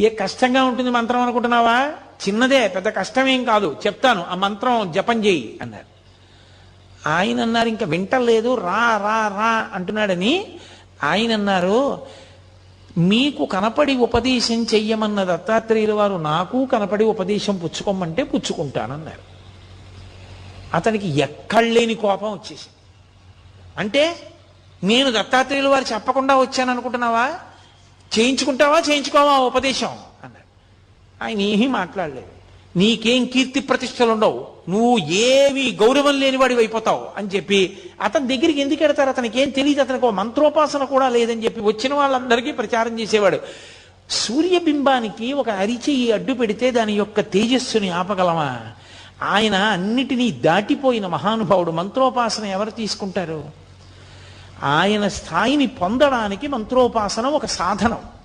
ఏ కష్టంగా ఉంటుంది మంత్రం అనుకుంటున్నావా? చిన్నదే పెద్ద కష్టమేం కాదు. చెప్తాను ఆ మంత్రం జపం చేయి అన్నారు. ఆయన అన్నారు ఇంకా వింటలేదు రా రా రా అంటున్నాడని ఆయన అన్నారు మీకు కనపడి ఉపదేశం చెయ్యమన్న దత్తాత్రేయుల వారు నాకు కనపడి ఉపదేశం పుచ్చుకోమంటే పుచ్చుకుంటానన్నారు. అతనికి ఎక్కడలేని కోపం వచ్చేసింది. అంటే నేను దత్తాత్రేయుల వారు చెప్పకుండా వచ్చాను అనుకుంటున్నావా చేయించుకుంటావా చేయించుకోవా ఉపదేశం? అన్నాడు. ఆయన ఏమీ మాట్లాడలేదు. నీకేం కీర్తి ప్రతిష్టలు ఉండవు. నువ్వు ఏవి గౌరవం లేనివాడి అయిపోతావు అని చెప్పి అతని దగ్గరికి ఎందుకు వెడతారు? అతనికి ఏం తెలియదు. అతనికి ఒక మంత్రోపాసన కూడా లేదని చెప్పి వచ్చిన వాళ్ళందరికీ ప్రచారం చేసేవాడు. సూర్యబింబానికి ఒక అరిచెయ్యి అడ్డు పెడితే దాని యొక్క తేజస్సుని ఆపగలమా? ఆయన అన్నిటినీ దాటిపోయిన మహానుభావుడు మంత్రోపాసన ఎవరు తీసుకుంటారు? ఆయన స్థాయిని పొందడానికి మంత్రోపాసన ఒక సాధనం.